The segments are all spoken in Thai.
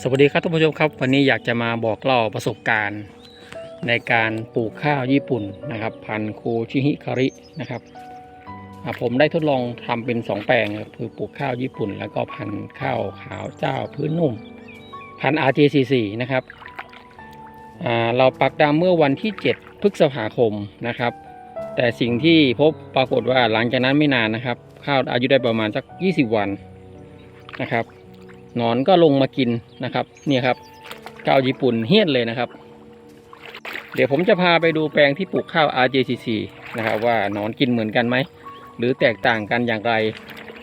สวัสดีครับท่านผู้ชมครับ วันนี้อยากจะมาบอกเล่าประสบการณ์ ในการปลูกข้าวญี่ปุ่นนะครับ พันธุ์โคชิฮิคารินะครับผมได้ทดลองทำเป็น 2 แปลงครับคือปลูกข้าวญี่ปุ่น แล้วก็พันธุ์ข้าวขาวเจ้าพื้นนุ่ม พันธุ์ RJ44 นะครับเราปักดำเมื่อวันที่ 7 พฤษภาคมนะครับ แต่สิ่งที่พบปรากฏว่าหลังจากนั้นไม่นานนะครับ ข้าวอายุได้ประมาณสัก 20 วันนะครับ นอนก็ลงมากินนะครับเนี่ยครับข้าวญี่ปุ่นเฮี้ยนเลยนะครับ เดี๋ยวผมจะพาไปดูแปลงที่ปลูกข้าว RJCC นะครับว่าหนอนกินเหมือนกันไหมหรือแตกต่างกันอย่างไร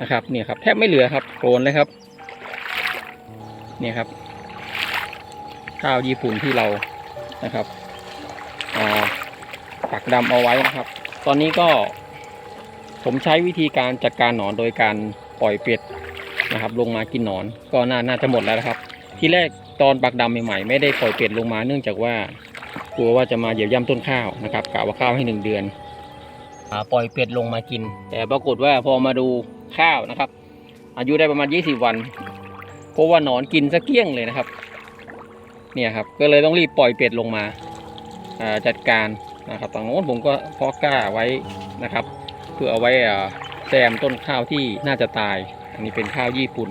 นะครับเนี่ยครับแทบไม่เหลือครับโคลนเลยครับเนี่ยครับ ข้าวญี่ปุ่นที่เรานะครับปักดำเอาไว้นะครับ ตอนนี้ก็ผมใช้วิธีการจัดการหนอนโดยการปล่อยเป็ด นะครับ ลงมากินหนอนก็น่าน่าจะหมดแล้วนะครับ ที่แรกตอนปักดำใหม่ๆไม่ได้ปล่อยเป็ดลงมาเนื่องจากว่ากลัวว่าจะมาเหยียบย่ำต้นข้าวนะครับกะว่าข้าวให้หนึ่งเดือนอปล่อยเป็ดลงมากิน แต่ปรากฏว่าพอมาดูข้าวนะครับ อายุได้ประมาณ 20 วันเพราะว่าหนอนกินซะเกลี้ยงเลยนะครับ เนี่ยครับ ก็เลยต้องรีบปล่อยเป็ดลงมาจัดการนะครับตอนโน้นผมก็เพาะกล้าไว้นะครับ เพื่อเอาไว้แซมต้นข้าวที่น่าจะตาย นนี้เป็นข้าวญี่ปุ่น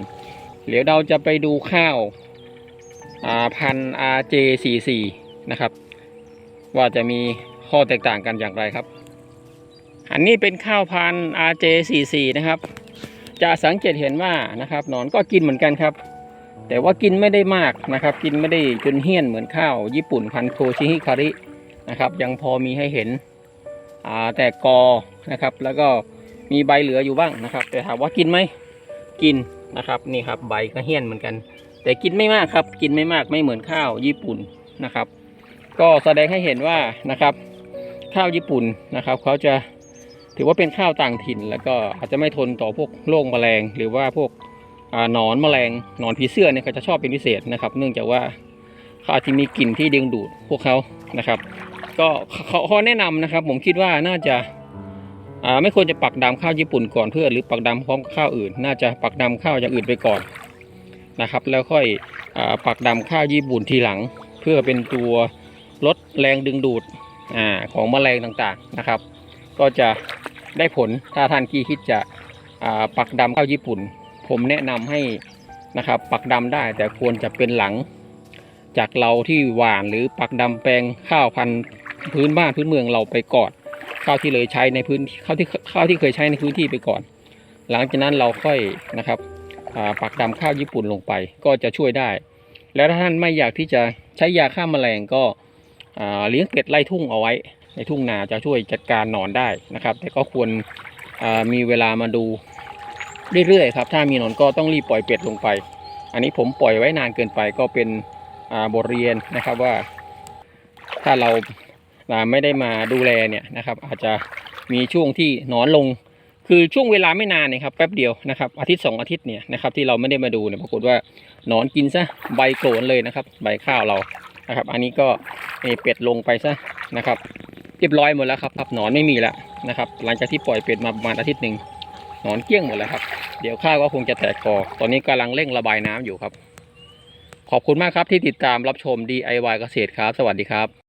เดี๋ยวเราจะไปดูข้าวาพัน RJ44 นะครับ ว่าจะมีข้อแตกต่างกันอย่างไรครับ อันนี้เป็นข้าวพัน RJ44 นะครับ จะสังเกตเห็นว่านะครับหนอนก็กินเหมือนกันครับ แต่ว่ากินไม่ได้มากนะครับ กินไม่ได้จนเฮี้ยนเหมือนข้าวญี่ปุ่นพันโคชิฮิคารินะครับ ยังพอมีให้เห็นแต่กอนะครับ แล้วก็มีใบเหลืออยู่บ้างนะครับ แต่ถามว่ากินไหม กินนะครับนี่ครับใบก็เฮี้ยนเหมือนกัน แต่กินไม่มากครับ กินไม่มากไม่เหมือนข้าวญี่ปุ่นนะครับ ก็แสดงให้เห็นว่านะครับ ข้าวญี่ปุ่นนะครับเขาจะถือว่าเป็นข้าวต่างถิ่น แล้วก็อาจจะไม่ทนต่อพวกโรคแมลง หรือว่าพวกอาหนอนแมลงหนอนผีเสื้อเนี่ยเขาจะชอบเป็นพิเศษนะครับ เนื่องจากว่าเขาอาจจะมีกลิ่นที่ดึงดูดพวกเขานะครับ ก็เขาข้อแนะนำนะครับ ผมคิดว่าน่าจะ ไม่ควรจะปักดำข้าวญี่ปุ่นก่อนเพื่อหรือปักดำพร้อมข้าวอื่น น่าจะปักดำข้าวอย่างอื่นไปก่อนนะครับ แล้วค่อยอปักดำข้าวญี่ปุ่นทีหลัง เพื่อเป็นตัวลดแรงดึงดูดอของแมลงต่างๆนะครับ ก็จะได้ผลถ้าท่านคิดจะปักดำข้าวญี่ปุ่น ผมแนะนำให้นะครับ ปักดำได้แต่ควรจะเป็นหลัง จากเราที่หวานหรือปักดำแปลงข้าวพันธุ์พื้นบ้านพื้นเมืองเราไปก่อน ข้าวที่เลยใช้ในพื้นข้าวที่ข้าวที่เคยใช้ในพื้นที่ไปก่อน หลังจากนั้นเราค่อยนะครับปักดำข้าวญี่ปุ่นลงไปก็จะช่วยได้ แล้วถ้าท่านไม่อยากที่จะใช้ยาฆ่าแมลงก็เลี้ยงเป็ดไล่ทุ่งเอาไว้ ในทุ่งนาจะช่วยจัดการหนอนได้นะครับ แต่ก็ควรมีเวลามาดูเรื่อยๆครับถ้ามีหนอนก็ต้องรีบปล่อยเป็ดลงไป อันนี้ผมปล่อยไว้นานเกินไปก็เป็นบทเรียนนะครับว่า ถ้าเรา ไม่ได้มาดูแลเนี่ยนะครับ อาจจะมีช่วงที่นอนลง คือช่วงเวลาไม่นานเนี่ยครับแป๊บเดียวนะครับอาทิตย์สองอาทิตย์เนี่ยนะครับที่เราไม่ได้มาดูเนี่ยปรากฏว่านอนกินซะใบโกรนเลยนะครับ ใบข้าวเรานะครับ อันนี้ก็เป็ดลงไปซะนะครับ เรียบร้อยหมดแล้วครับครับหนอนไม่มีแล้วนะครับ หลังจากที่ปล่อยเป็ดมาประมาณอาทิตย์หนึ่งนอนเกลี้ยงหมดแล้วครับ เดี๋ยวข้าวก็คงจะแตกกอตอนนี้กำลังเร่งระบายน้ำอยู่ครับ ขอบคุณมากครับที่ติดตามรับชม DIY เกษตรครับ สวัสดีครับ